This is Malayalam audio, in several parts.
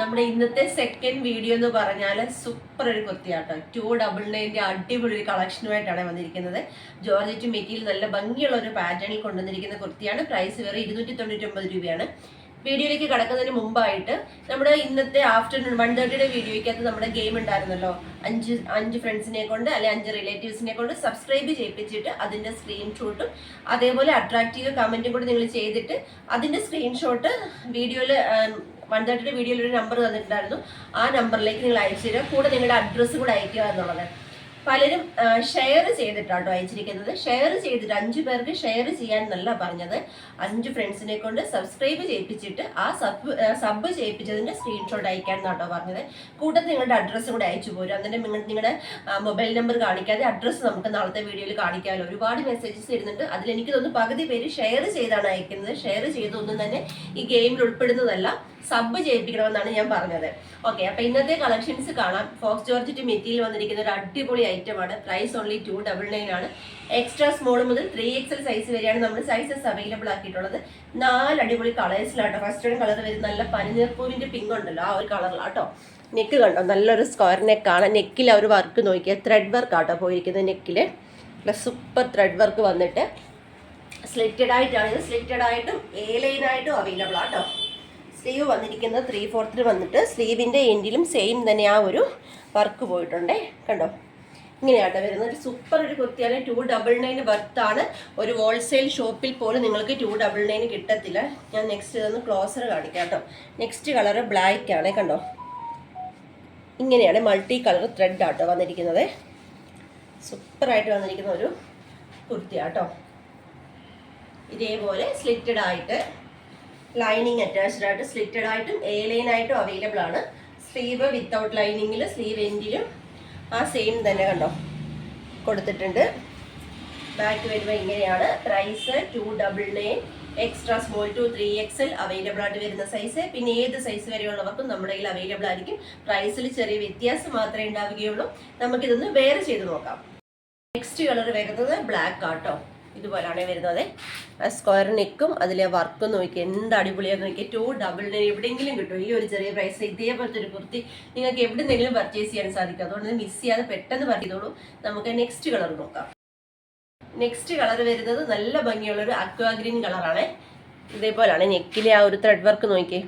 നമ്മുടെ ഇന്നത്തെ സെക്കൻഡ് വീഡിയോ എന്ന് പറഞ്ഞാൽ സൂപ്പർ ഒരു കുർത്തിയാട്ടോ. ടു ഡബിൾ നയന്റെ അടിപൊളി ഒരു കളക്ഷനുമായിട്ടാണ് വന്നിരിക്കുന്നത്. ജോർജറ്റ് മെറ്റീരിയൽ നല്ല ഭംഗിയുള്ള ഒരു പാറ്റേണിൽ കൊണ്ടുവന്നിരിക്കുന്ന കുർത്തിയാണ്. പ്രൈസ് വേറെ ഇരുന്നൂറ്റി തൊണ്ണൂറ്റി രൂപയാണ്. വീഡിയോയിലേക്ക് കടക്കുന്നതിന് മുമ്പായിട്ട് നമ്മുടെ ഇന്നത്തെ ആഫ്റ്റർനൂൺ വൺ തേർട്ടിയുടെ വീഡിയോയ്ക്കകത്ത് നമ്മുടെ ഗെയിം ഉണ്ടായിരുന്നല്ലോ. അഞ്ച് അഞ്ച് ഫ്രണ്ട്സിനെ കൊണ്ട് അല്ലെങ്കിൽ അഞ്ച് റിലേറ്റീവ്സിനെ കൊണ്ട് സബ്സ്ക്രൈബ് ചെയ്യിപ്പിച്ചിട്ട് അതിന്റെ സ്ക്രീൻഷോട്ടും അതേപോലെ അട്രാക്റ്റീവ് കമന്റും കൂടി നിങ്ങൾ ചെയ്തിട്ട് അതിന്റെ സ്ക്രീൻഷോട്ട് വീഡിയോയിൽ വൺ തേർട്ടിയുടെ വീഡിയോയിൽ ഒരു നമ്പർ തന്നിട്ടുണ്ടായിരുന്നു. ആ നമ്പറിലേക്ക് നിങ്ങൾ അയച്ചു തരിക. കൂടെ നിങ്ങളുടെ അഡ്രസ്സ് കൂടെ അയക്കുക എന്നുള്ളത്. പലരും ഷെയർ ചെയ്തിട്ടാട്ടോ അയച്ചിരിക്കുന്നത്. ഷെയർ ചെയ്തിട്ട് അഞ്ചു പേർക്ക് ഷെയർ ചെയ്യാൻ എന്നല്ല പറഞ്ഞത്. അഞ്ച് ഫ്രണ്ട്സിനെ കൊണ്ട് സബ്സ്ക്രൈബ് ചെയ്യിപ്പിച്ചിട്ട് ആ സബ് സബ് ചെയ്യിപ്പിച്ചതിന്റെ സ്ക്രീൻഷോട്ട് അയക്കാൻ എന്നാട്ടോ പറഞ്ഞത്. കൂട്ടത്തിൽ നിങ്ങളുടെ അഡ്രസ്സ് കൂടെ അയച്ചു പോരും നിങ്ങൾ നിങ്ങളുടെ മൊബൈൽ നമ്പർ കാണിക്കാതെ അഡ്രസ്സ് നമുക്ക് നാളത്തെ വീഡിയോയിൽ കാണിക്കാമല്ലോ. ഒരുപാട് മെസ്സേജസ് വരുന്നുണ്ട്. അതിൽ എനിക്ക് തോന്നുന്നു പകുതി പേര് ഷെയർ ചെയ്താണ് അയക്കുന്നത്. ഷെയർ ചെയ്തൊന്നും തന്നെ ഈ ഗെയിമിൽ ഉൾപ്പെടുന്നതല്ല. സബ് ചെയ്യിപ്പിക്കണമെന്നാണ് ഞാൻ പറഞ്ഞത്. ഓക്കെ അപ്പൊ ഇന്നത്തെ കളക്ഷൻസ് കാണാം. ഫോക്സ് ജോർജ് ടു മെറ്റീരിയൽ വന്നിരിക്കുന്ന ഒരു അടിപൊളി ഐറ്റം ആണ്. Price only two double nine ആണ്. എക്സ്ട്രാ സ്മോൾ മുതൽ ത്രീ എക്സൽ സൈസ് വരെയാണ് നമ്മൾ സൈസസ് അവൈലബിൾ ആക്കിയിട്ടുള്ളത്. നാല് അടിപൊളി കളേഴ്സിലാട്ടോ ഫസ്റ്റ് കളർ വരുന്ന നല്ല പനിനീർപ്പൂവിന്റെ പിങ്ക് ഉണ്ടല്ലോ ആ ഒരു കളറിലാട്ടോ നെക്ക് കണ്ടോ? നല്ലൊരു സ്ക്വയർ നെക്കാണ് നെക്കിൽ അവർ വർക്ക് നോക്കിയ ത്രെഡ് വർക്ക് ആട്ടോ പോയിരിക്കുന്നത് നെക്കിൽ പ്ലസ് സൂപ്പർ ത്രെഡ് വർക്ക് വന്നിട്ട്. സ്ലിറ്റഡ് ആയിട്ടാണ് ഇത്. സ്ലിറ്റഡ് ആയിട്ടും എ ലൈനായിട്ടും അവൈലബിൾ ആട്ടോ. സ്ലീവ് വന്നിരിക്കുന്നത് ത്രീ ഫോർത്തിൽ വന്നിട്ട് സ്ലീവിന്റെ എൻഡിലും സെയിം തന്നെ ആ ഒരു വർക്ക് പോയിട്ടുണ്ടേ. കണ്ടോ? ഇങ്ങനെയാട്ടോ വരുന്നത്. ഒരു സൂപ്പർ ഒരു കുർത്തിയാണ്. ടു ഡബിൾ നയൻ ആണ്. ഒരു ഹോൾസെയിൽ ഷോപ്പിൽ പോലും നിങ്ങൾക്ക് ടു ഡബിൾ നയൻ കിട്ടത്തില്ല. ഞാൻ നെക്സ്റ്റ് ഇതൊന്ന് ക്ലോസർ കാണിക്കാം കേട്ടോ. നെക്സ്റ്റ് കളർ ബ്ലാക്ക് ആണ്. കണ്ടോ? ഇങ്ങനെയാണ് മൾട്ടി കളർ ത്രെഡ് ആട്ടോ വന്നിരിക്കുന്നത്. സൂപ്പറായിട്ട് വന്നിരിക്കുന്ന ഒരു കുർത്തിയാട്ടോ. ഇതേപോലെ സ്ലിറ്റഡ് ആയിട്ട് ലൈനിങ് അറ്റാച്ച്ഡ് ആയിട്ട് സ്ലിറ്റഡ് ആയിട്ടും എ ലൈൻ ആയിട്ടും അവൈലബിൾ ആണ്. സ്ലീവ് വിത്തൗട്ട് ലൈനിങ്ങിൽ സ്ലീവ് എൻഡിലും ആ സെയിം തന്നെ കണ്ടോ? കൊടുത്തിട്ടുണ്ട്. ബാക്ക് വരുമ്പോൾ ഇങ്ങനെയാണ്. Price two double nine extra small two three X L available ആയിട്ട് വരുന്ന സൈസ് പിന്നെ ഏത് സൈസ് വരെയുള്ളവർക്കും നമ്മുടെ കയ്യിൽ അവൈലബിൾ ആയിരിക്കും. പ്രൈസിൽ ചെറിയ വ്യത്യാസം മാത്രമേ ഉണ്ടാവുകയുള്ളൂ. നമുക്കിതൊന്ന് വേറെ ചെയ്ത് നോക്കാം. നെക്സ്റ്റ് കളർ വരുന്നത് ബ്ലാക്ക് ആട്ടോ. ഇതുപോലാണ് വരുന്നത്. സ്ക്വയർ നെക്കും അതിലെ വർക്കും നോക്കി എന്ത് അടിപൊളിയാന്ന് നോക്കി ടു ഡബിൾ നയൻ എവിടെയെങ്കിലും കിട്ടും. ഈ ഒരു ചെറിയ പ്രൈസ് ഇതേപോലത്തെ ഒരു കുർത്തി നിങ്ങൾക്ക് എവിടെന്നെങ്കിലും പർച്ചേസ് ചെയ്യാൻ സാധിക്കും. അതുകൊണ്ട് മിസ് ചെയ്യാതെ പെട്ടെന്ന് പറഞ്ഞതോളൂ നമുക്ക് നെക്സ്റ്റ് കളർ നോക്കാം. നെക്സ്റ്റ് കളർ വരുന്നത് നല്ല ഭംഗിയുള്ള ഒരു അക്വാ ഗ്രീൻ കളറാണ് ഇതേപോലാണ് നെക്കിലെ ആ ഒരു ത്രെഡ് വർക്ക് നോക്കിയേ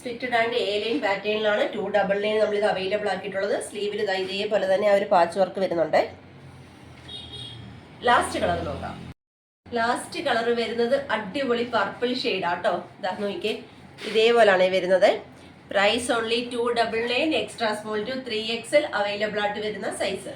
സ്ലിറ്റഡ് ആൻഡ് എ ലൈൻ പാറ്റേണിലാണ് ടു ഡബിൾ ലൈൻ നമ്മൾ ഇത് അവൈലബിൾ ആക്കിയിട്ടുള്ളത്. സ്ലീവിൽ ഇതേപോലെ തന്നെ ആ ഒരു പാച്ച് വർക്ക് വരുന്നുണ്ട്. ലാസ്റ്റ് കളർ നോക്കാം. ലാസ്റ്റ് കളർ വരുന്നത് അടിപൊളി പർപ്പിൾ ഷെയ്ഡ് ആട്ടോ. ഇതാ നോക്കിയേ ഇതേപോലാണ് വരുന്നത്. Price only two double nine extra small two three X L available ആയിട്ട് വരുന്ന സൈസ്